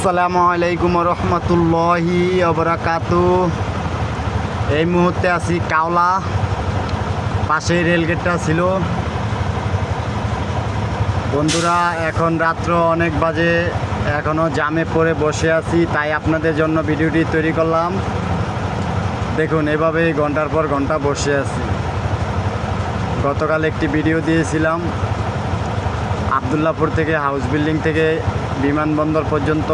আসসালামু আলাইকুম রহমতুল্লাহি অবরাকাতু এই মুহূর্তে আছি কাওলা, পাশে রেলগেটটা ছিল। বন্ধুরা, এখন রাত্র অনেক বাজে এখনও জামে পড়ে বসে আছি, তাই আপনাদের জন্য ভিডিওটি তৈরি করলাম। দেখুন, এভাবেই ঘণ্টার পর ঘণ্টা বসে আছি। গতকাল একটি ভিডিও দিয়েছিলাম আবদুল্লাপুর থেকে হাউস বিল্ডিং থেকে বিমানবন্দর পর্যন্ত।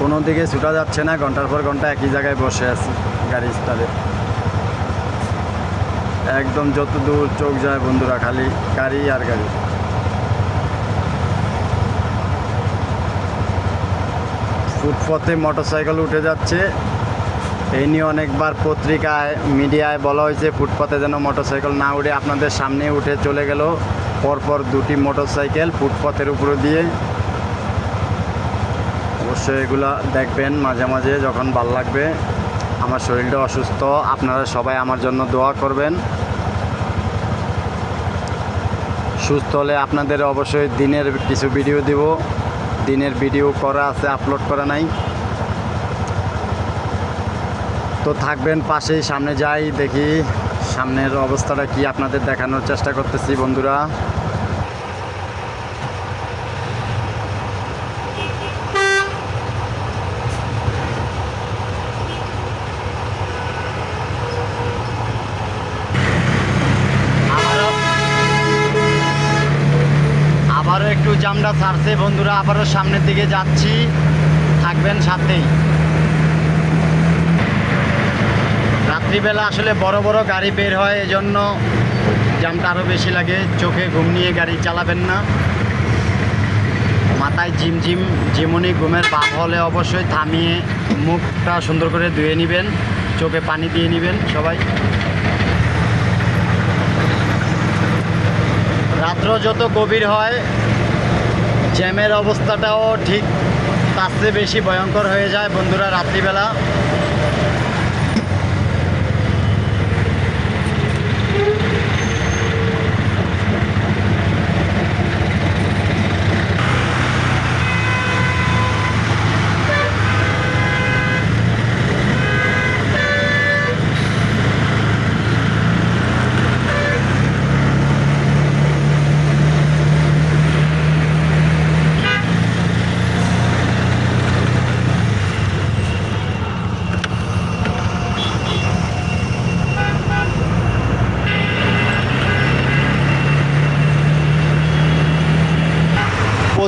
কোনো দিকে ছুটা যাচ্ছে না, ঘণ্টার পর ঘণ্টা একই জায়গায় বসে আছি, গাড়ি স্টারে একদম যত দূর চোখ যায় বন্ধুরা, খালি গাড়ি আর গাড়ি। ফুটপথে মোটরসাইকেল উঠে যাচ্ছে এই নিয়ে অনেকবার পত্রিকায়, মিডিয়ায় বলা হয়েছে, ফুটপাতে যেন মোটরসাইকেল না উঠে আপনাদের সামনে উঠে চলে গেল। পরপর দুটি মোটরসাইকেল ফুটপাতের উপরে দিয়ে। অবশ্যই এগুলা দেখবেন মাঝে মাঝে যখন ভালো লাগবে। আমার শরীরটা অসুস্থ, আপনারা সবাই আমার জন্য দোয়া করবেন। সুস্থ হলে আপনাদের অবশ্যই দিনের কিছু ভিডিও দিব। দিনের ভিডিও করা আছে আপলোড করা নাই। তো থাকবেন পাশেই, সামনে যাই, দেখি সামনের অবস্থাটা কি আপনাদের দেখানোর চেষ্টা করতেছি, বন্ধুরা। আবারও একটু জামটা ছাড়ছে, বন্ধুরা, আবারও সামনের দিকে যাচ্ছি। থাকবেন সাথেই। রাত্রিবেলা আসলে বড় বড় গাড়ি বের হয়, এজন্য জামটা আরও বেশি লাগে। চোখে ঘুম নিয়ে গাড়ি চালাবেন না। মাথায় ঝিমঝিম, যেমনই ঘুমের ভাব হলে অবশ্যই থামিয়ে মুখটা সুন্দর করে ধুয়ে নেবেন, চোখে পানি দিয়ে নেবেন সবাই। রাত্র যত গভীর হয়, জ্যামের অবস্থাটাও ঠিক তার চেয়ে বেশি ভয়ঙ্কর হয়ে যায় বন্ধুরা রাত্রিবেলা।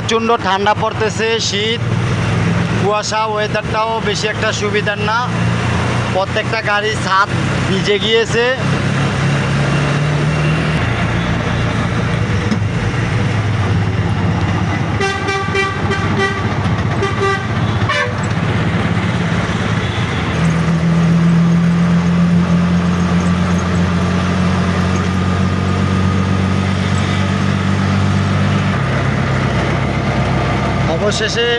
প্রচণ্ড ঠান্ডা পড়তেছে, শীত, কুয়াশা ওয়েদারটাও বেশি একটা সুবিধার না। প্রত্যেকটা গাড়ি ছাদ ভিজে গিয়েছে। অবশেষে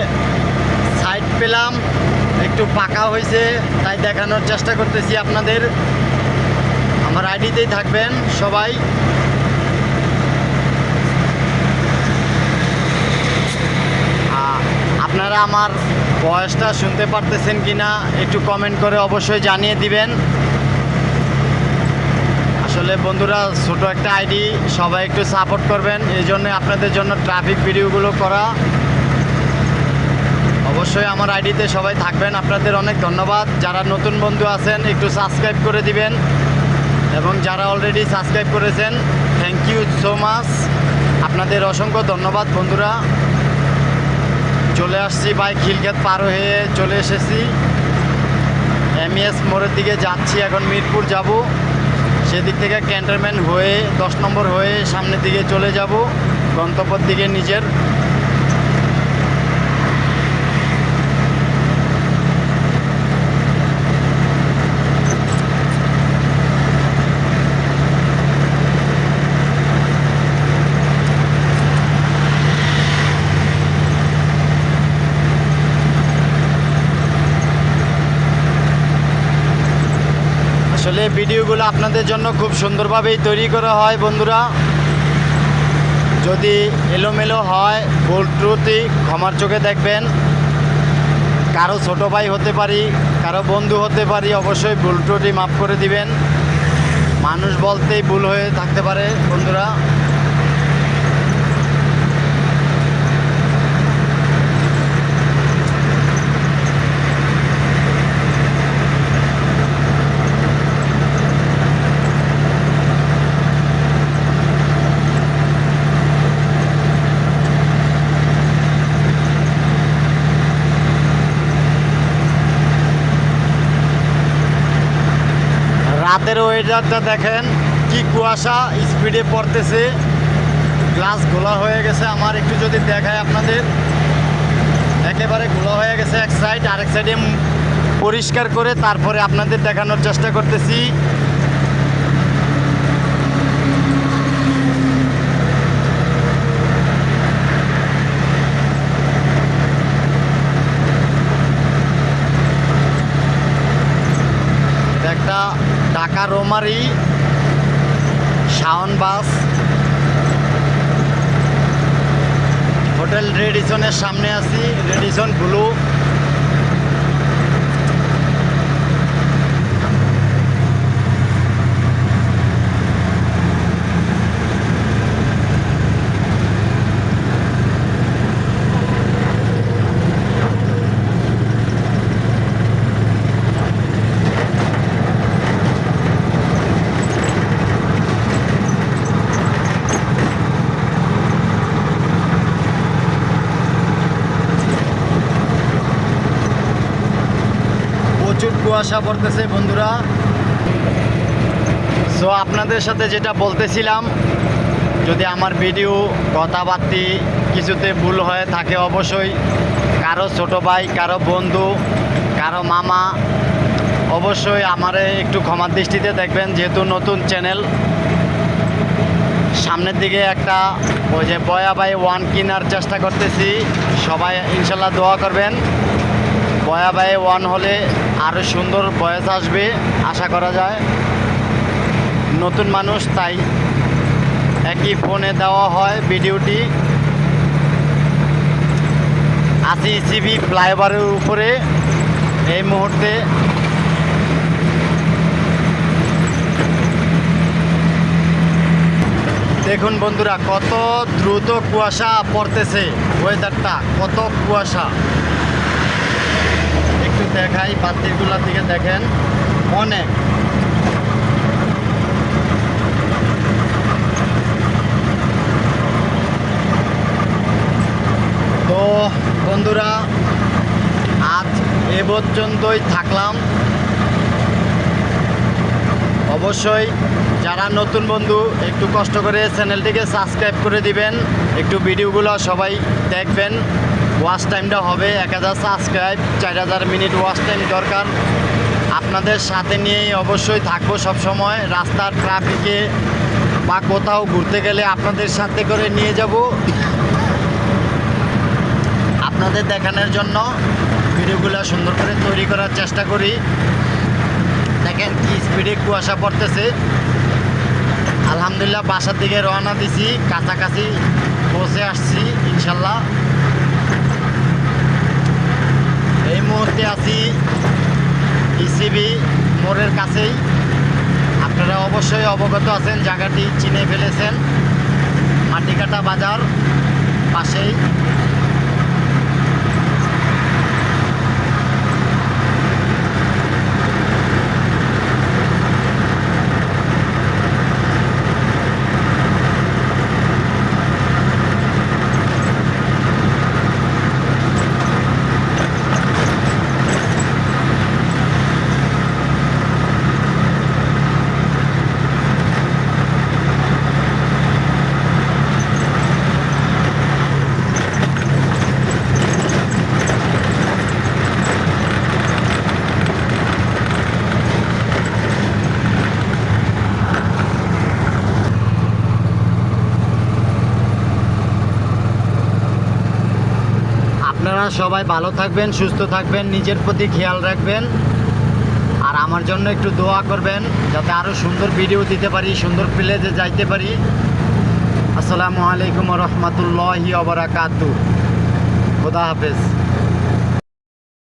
সাইড পেলাম, একটু পাকা হয়েছে, তাই দেখানোর চেষ্টা করতেছি আপনাদের। আমার আইডিতেই থাকবেন সবাই। আপনারা আমার বয়সটা শুনতে পারতেছেন কি না একটু কমেন্ট করে অবশ্যই জানিয়ে দিবেন। আসলে বন্ধুরা, ছোট একটা আইডি, সবাই একটু সাপোর্ট করবেন এই জন্য আপনাদের জন্য ট্রাফিক ভিডিওগুলো করা। অবশ্যই আমার আইডিতে সবাই থাকবেন। আপনাদের অনেক ধন্যবাদ। যারা নতুন বন্ধু আছেন, একটু সাবস্ক্রাইব করে দিবেন। এবং যারা অলরেডি সাবস্ক্রাইব করেছেন থ্যাংক ইউ সো মাচ আপনাদের অসংখ্য ধন্যবাদ, বন্ধুরা। চলে আসছি ভাই খিলক্ষেত পার হয়ে চলে এসেছি। এমইএস মোড়ের দিকে যাচ্ছি, এখন মিরপুর যাব। সেদিক থেকে ক্যান্টনমেন্ট হয়ে, দশ নম্বর হয়ে সামনের দিকে চলে যাব। গন্তব্যের দিকে নিজের। আসলে ভিডিওগুলো আপনাদের জন্য খুব সুন্দরভাবেই তৈরি করা হয় বন্ধুরা। যদি এলোমেলো হয়, ভুল ত্রুটি, ক্ষমার চোখে দেখবেন। কারও ছোটো ভাই হতে পারি, কারও বন্ধু হতে পারি, অবশ্যই ভুল ত্রুটি মাফ করে দিবেন। মানুষ বলতেই ভুল হয়ে থাকতে পারে, বন্ধুরা। রাতের ওয়েদারটা দেখেন, কি কুয়াশা স্পিডে পড়তেছে। গ্লাস ঘোলা হয়ে গেছে আমার, একটু যদি দেখায় আপনাদের। একেবারে ঘোলা হয়ে গেছে এক সাইড আরেক সাইডে পরিষ্কার করে তারপরে আপনাদের দেখানোর চেষ্টা করতেছি এটা একটা রোমারি শাওন বাস হোটেল রেডিসনের সামনে আছি রেডিসন ব্লু। কুয়াশা পড়তেছে বন্ধুরা। সো আপনাদের সাথে যেটা বলতেছিলাম, যদি আমার ভিডিও, কথাবার্তি কিছুতে ভুল হয়ে, থাকে অবশ্যই। কারও ছোট ভাই, কারও বন্ধু, কারও মামা, অবশ্যই আমারে একটু ক্ষমার দৃষ্টিতে দেখবেন, যেহেতু নতুন চ্যানেল। সামনের দিকে একটা ওই যে বয়া বাই ওয়ান কেনার চেষ্টা করতেছি। সবাই ইনশাল্লাহ দোয়া করবেন। বয়া বাই ওয়ান হলে আরও সুন্দর বয়স আসবে, আশা করা যায়। নতুন মানুষ, তাই একই ফোনে দেওয়া হয় ভিডিওটি। আশি সিবি ফ্লাইওভারের উপরে এই মুহূর্তে। দেখুন বন্ধুরা, কত দ্রুত কুয়াশা পড়তেছে ওয়েদারটা কত কুয়াশা। দেখাই বাতিগুলোর দিকে দেখেন। অনেক। তো বন্ধুরা, আজ এ পর্যন্তই থাকলাম। অবশ্যই যারা নতুন বন্ধু, একটু কষ্ট করে চ্যানেলটিকে সাবস্ক্রাইব করে দিবেন। একটু ভিডিওগুলো সবাই দেখবেন। ওয়াচ টাইমটা হবে এক হাজার সাবস্ক্রাইব চার হাজার মিনিট ওয়াচ টাইম দরকার। আপনাদের সাথে নিয়েই অবশ্যই থাকব সব সময় রাস্তার ট্রাফিকে বা কোথাও ঘুরতে গেলে আপনাদের সাথে করে নিয়ে যাব। আপনাদের দেখানোর জন্য ভিডিওগুলো সুন্দর করে তৈরি করার চেষ্টা করি। দেখেন কি স্পিডে কুয়াশা পড়তেছে। আলহামদুলিল্লাহ বাসার দিকে রওনা দিছি। কাছাকাছি পৌঁছে আসছি, ইনশাল্লাহ এই মুহূর্তে আছি ইসিবি মোড়ের কাছেই। আপনারা অবশ্যই অবগত আছেন, জায়গাটি চিনে ফেলেছেন। মাটিকাটা বাজার পাশেই। আপনারা সবাই ভালো থাকবেন, সুস্থ থাকবেন, নিজের প্রতি খেয়াল রাখবেন। আর আমার জন্য একটু দোয়া করবেন, যাতে আরও সুন্দর ভিডিও দিতে পারি, সুন্দর প্লেতে যাইতে পারি। আসসালামু আলাইকুম রহমতুল্লাহি অবরাকাতু খোদা হাফেজ।